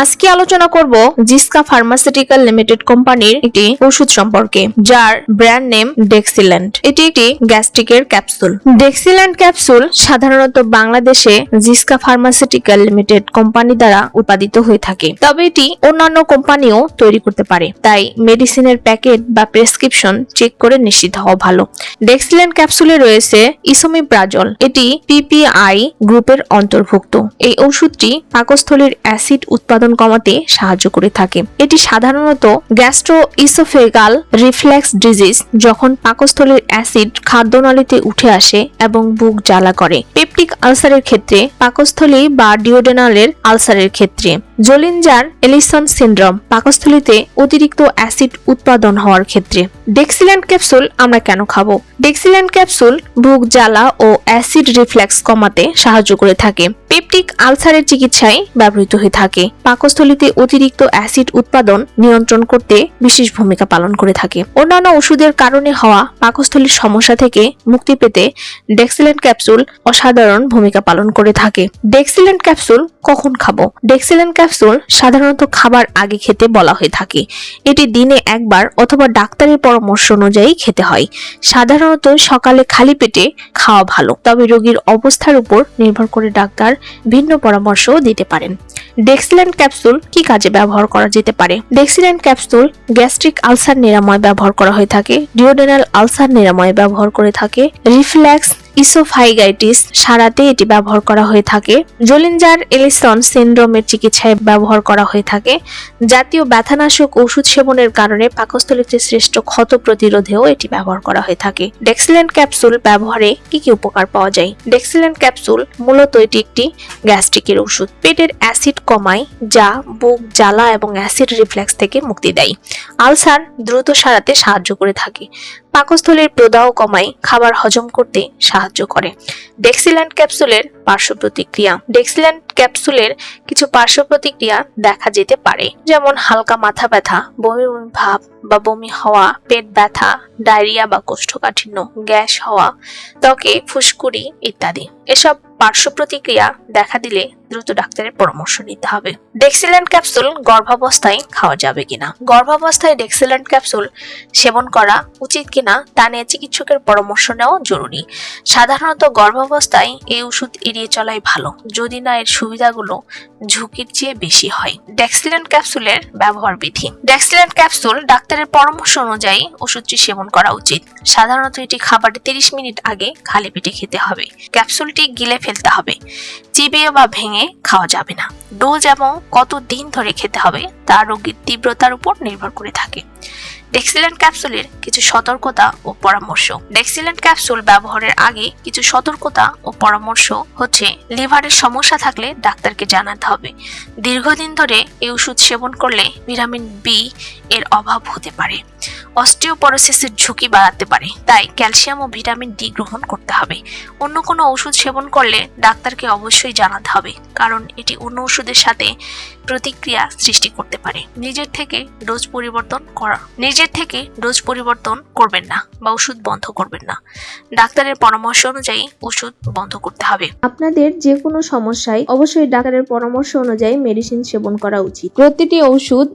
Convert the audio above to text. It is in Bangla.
আজকে আলোচনা করব জিসকা ফার্মাসিউটিক্যাল লিমিটেড কোম্পানির একটি ওষুধ সম্পর্কে, যার ব্র্যান্ড নেম ডেক্সিল্যান্ড। এটি একটি গ্যাস্ট্রিকের ক্যাপসুল। ডেক্সিল্যান্ড ক্যাপসুল সাধারণত বাংলাদেশে জিসকা ফার্মাসিউটিক্যাল লিমিটেড কোম্পানি দ্বারা উৎপাদিত হয়ে থাকে। তবে এটি অন্যান্য কোম্পানিও তৈরি করতে পারে। তাই মেডিসিনের প্যাকেট বা প্রেসক্রিপশন চেক করে নিশ্চিত হওয়া ভালো। ডেক্সিল্যান্ড ক্যাপসুলে রয়েছে ইসোমিপ্রাজল। এটি পিপিআই গ্রুপের অন্তর্ভুক্ত। এই ওষুধটি পাকস্থলীর অ্যাসিড উৎপাদন কমাতে সাহায্য করে থাকে। এটি সাধারণত গ্যাস্ট্রো ইসোফেগাল রিফ্লেক্স ডিজিজ যখন পাকস্থলীর অ্যাসিড খাদ্যনালীতে উঠে আসে এবং বুক জ্বালা করে। পেপটিক আলসারের ক্ষেত্রে, পাকস্থলী বা ডিওডেনালের আলসারের ক্ষেত্রে। জোলিনজার এলিসন সিনড্রোম পাকস্থলীতে অতিরিক্ত অ্যাসিড উৎপাদন হওয়ার ক্ষেত্রে। ডেক্সিল্যান্ড ক্যাপসুল আমরা কেন খাব? ডেক্সিল্যান্ড ক্যাপসুল বুক জ্বালা ও অ্যাসিড রিফ্লেক্স কমাতে সাহায্য করে থাকে। পেপটিক আলসারের চিকিৎসায় ব্যবহৃত হয়ে থাকে। পাকস্থলীতে অতিরিক্ত অ্যাসিড উৎপাদন নিয়ন্ত্রণ করতে বিশেষ ভূমিকা পালন করে থাকে। অন্যান্য ওষুধের কারণে হওয়া পাকস্থলীর সমস্যা থেকে মুক্তি পেতে ডেক্সিল্যান্ড ক্যাপসুল অসাধারণ ভূমিকা পালন করে থাকে। ডেক্সিল্যান্ড ক্যাপসুল কখন খাব? ডেক্সিল্যান্ড ক্যাপসুল সাধারণত খাবার আগে খেতে বলা হয়ে থাকে। এটি দিনে একবার অথবা ডাক্তারের পরামর্শ অনুযায়ী খেতে হয়। সাধারণত সকালে খালি পেটে খাওয়া ভালো, তবে রোগীর অবস্থার উপর নির্ভর করে ডাক্তার ভিন্ন পরামর্শও দিতে পারেন। ডেক্সিল্যান্ড ক্যাপসুল কি কাজে ব্যবহার করা যেতে পারে? ডেক্সিল্যান্ড ক্যাপসুল গ্যাস্ট্রিক আলসার নিরাময় ব্যবহার করা হয়ে থাকে ডিওডেনাল আলসার নিরাময় ব্যবহার করে থাকে রিফ্ল্যাক্স ইসোফাইগাইটিস সারাতে এটি ব্যবহার করা হয়ে থাকে। জোলিনজার এলিসন সিনড্রোমের চিকিৎসায় ব্যবহার করা হয়ে থাকে। জাতীয় ব্যথানাশক ওষুধ সেবনের কারণে পাকস্থলীতে শ্রেষ্ঠ ক্ষত প্রতিরোধেও এটি ব্যবহার করা হয়ে থাকে। ডেক্সিল্যান্ড ক্যাপসুল ব্যবহারে কি কি উপকার পাওয়া যায়? ডেক্সিল্যান্ড ক্যাপসুল মূলত এটি একটি গ্যাস্ট্রিকের ওষুধ। পেটের অ্যাসিড কমায়, যা বুক জ্বালা এবং অ্যাসিড রিফ্লেক্স থেকে মুক্তি দেয়। আলসার দ্রুত সারাতে সাহায্য করে থাকে। পাকস্থলীর প্রদাহ কমায়, খাবার হজম করতে সাহায্য করে। ডেক্সিল্যান্ড ক্যাপসুলের পার্শ্ব প্রতিক্রিয়া ডেক্সিল্যান্ড ক্যাপসুলের কিছু পার্শ্ব প্রতিক্রিয়া দেখা যেতে পারে, যেমন হালকা মাথা ব্যথা, বমি বমি ভাব বা বমি হওয়া, পেট ব্যথা, ডায়রিয়া বা কোষ্ঠকাঠিন্য, গ্যাস হওয়া, ত্বকে ফুসকুড়ি ইত্যাদি। এসব পার্শ্ব প্রতিক্রিয়া দেখা দিলে দ্রুত ডাক্তারের পরামর্শ নিতে হবে। ডেক্সিল্যান্ড ক্যাপসুল গর্ভাবস্থায় খাওয়া যাবে কিনা? গর্ভাবস্থায় ডেক্সিল্যান্ড ক্যাপসুল সেবন করা উচিত কিনা তা নিয়ে চিকিৎসকের পরামর্শ নেওয়া জরুরি। সাধারণত গর্ভাবস্থায় এই ওষুধ এড়িয়ে চলাই ভালো। যদি না এর সুবিধাগুলো ঝুঁকির চেয়ে বেশি হয়। ডেক্সিল্যান্ড ক্যাপসুলের ব্যবহার বিধি। ডেক্সিল্যান্ড ক্যাপসুল ডাক্তারের পরামর্শ অনুযায়ী ওষুধটি সেবন করা উচিত। সাধারণত এটি খাবারের তিরিশ মিনিট আগে খালি পেটে খেতে হবে। ক্যাপসুলটি গিলে ফেলতে হবে। চিবিয়ে বা ভেঙে খাওয়া যাবে না। ডোজ এবং কত দিন ধরে খেতে হবে তা রোগীর তীব্রতার উপর নির্ভর করে থাকে। ডেক্সিল্যান্ড ক্যাপসুলের কিছু সতর্কতা ও পরামর্শ। ডেক্সিল্যান্ড ক্যাপসুল ব্যবহারের আগে কিছু সতর্কতা ও পরামর্শ হচ্ছে, লিভারের সমস্যা থাকলে ডাক্তারকে জানাতে হবে। দীর্ঘদিন ধরে এই ওষুধ সেবন করলে ভিটামিন বি এর অভাব হতে পারে। অস্টিওপরোসিসের ঝুঁকি বাড়াতে পারে, তাই ক্যালসিয়াম ও ভিটামিন ডি গ্রহণ করতে হবে। অন্য কোনো ওষুধ সেবন করলে ডাক্তারকে অবশ্যই জানাতে হবে। কারণ এটি অন্য ওষুধের সাথে প্রতিক্রিয়া সৃষ্টি করতে পারে। নিজের থেকে ডোজ পরিবর্তন করা। নিজের থেকে ডোজ পরিবর্তন করবেন না বা ওষুধ বন্ধ করবেন না। ডাক্তারের পরামর্শ অনুযায়ী ওষুধ বন্ধ করতে হবে। আপনাদের যে কোনো সমস্যায় অবশ্যই ডাক্তারের পরামর্শ অনুযায়ী মেডিসিন সেবন করা উচিত। প্রতিটি ওষুধ